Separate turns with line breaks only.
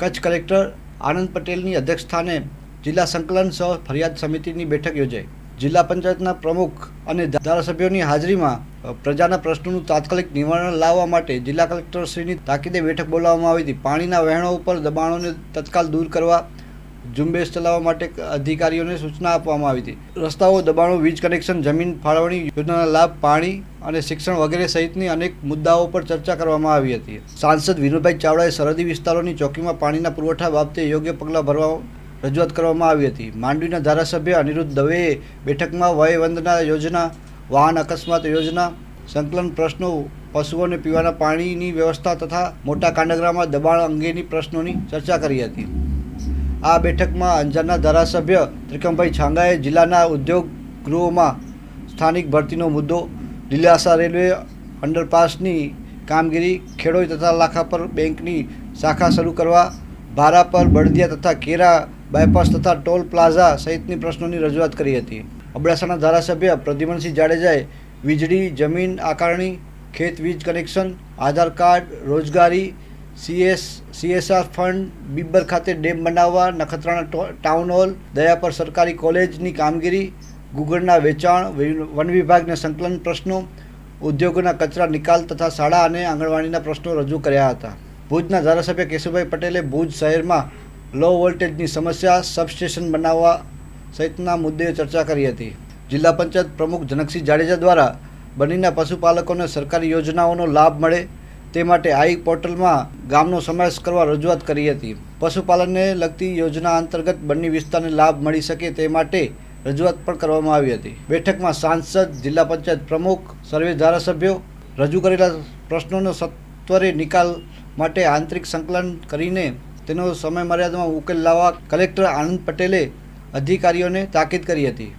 Kutch collector આનંદ પટેલની અધ્યક્ષસ્થાને જિલ્લા સંકલન સહ ફરિયાદ સમિતિની બેઠક યોજાઈ. જિલ્લા પંચાયતના પ્રમુખ અને ધારાસભ્યોની હાજરીમાં પ્રજાના પ્રશ્નોનું તાત્કાલિક નિવારણ લાવવા માટે જિલ્લા કલેક્ટરશ્રીની તાકીદે બેઠક બોલાવવામાં આવી હતી. પાણીના વહેણો ઉપર દબાણોને તત્કાલ દૂર કરવા ઝુંબેશ ચલાવવા માટે અધિકારીઓને સૂચના આપવામાં આવી હતી. રસ્તાઓ, દબાણો, વીજ કનેક્શન, જમીન ફાળવણી, યોજનાના લાભ, પાણી અને શિક્ષણ વગેરે સહિતની અનેક મુદ્દાઓ પર ચર્ચા કરવામાં આવી હતી. સાંસદ વિનોદભાઈ ચાવડાએ સરહદી વિસ્તારોની ચોકીમાં પાણીના પુરવઠા બાબતે યોગ્ય પગલાં ભરવા રજૂઆત કરવામાં આવી હતી. માંડવીના ધારાસભ્ય અનિરુદ્ધ દવેએ બેઠકમાં વય વંદના યોજના, વાહન અકસ્માત યોજના, સંકલન પ્રશ્નો, પશુઓને પીવાના પાણીની વ્યવસ્થા તથા મોટા કાંડગરામાં દબાણ અંગેની પ્રશ્નોની ચર્ચા કરી હતી. આ બેઠકમાં અંજારના ધારાસભ્ય ત્રિકમભાઈ છાંગાએ જિલ્લાના ઉદ્યોગ ગૃહોમાં સ્થાનિક ભરતીનો મુદ્દો લીલાસા રેલવે અંડરપાસની કામગીરી, ખેડોઈ તથા લાખાપર બેંકની શાખા શરૂ કરવા, ભારા પર બળદિયા તથા કેરા બાયપાસ તથા ટોલ પ્લાઝા સહિતની પ્રશ્નોની રજૂઆત કરી હતી. અબડાસાના ધારાસભ્ય પ્રદ્યુમનસિંહ જાડેજાએ વીજળી, જમીન આકારણી, ખેત વીજ કનેક્શન, આધાર કાર્ડ, રોજગારી સીએસ, સીએસઆર ફંડ બિબ્બર ખાતે ડેમ બનાવવા, નખત્રાણા ટાઉન હોલ, દયાપર સરકારી કોલેજની કામગીરી, ગુગળના વેચાણ વન વિભાગના સંકલન પ્રશ્નો, ઉદ્યોગોના કચરા નિકાલ તથા શાળા અને આંગણવાડીના પ્રશ્નો રજૂ કર્યા હતા. ભુજના ધારાસભ્ય કેશુભાઈ પટેલે ભુજ શહેરમાં લો વોલ્ટેજની સમસ્યા સબસ્ટેશન બનાવવા સહિતના મુદ્દે ચર્ચા કરી હતી. જિલ્લા પંચાયત પ્રમુખ જનકસિંહ જાડેજા દ્વારા બનીના પશુપાલકોને સરકારી યોજનાઓનો લાભ મળે તે માટે આઈ પોર્ટલમાં ગામનો સમાવેશ કરવા રજૂઆત કરી હતી. પશુપાલનને લગતી યોજના અંતર્ગત બન્ની વિસ્તારને લાભ મળી શકે તે માટે રજૂઆત પણ કરવામાં આવી હતી. બેઠકમાં સાંસદ, જિલ્લા પંચાયત પ્રમુખ, સર્વે ધારાસભ્યો રજૂ કરેલા પ્રશ્નોનો સત્વરે નિકાલ માટે આંતરિક સંકલન કરીને તેનો સમય મર્યાદામાં ઉકેલ લાવવા કલેક્ટર આનંદ પટેલે અધિકારીઓને તાકીદ કરી હતી.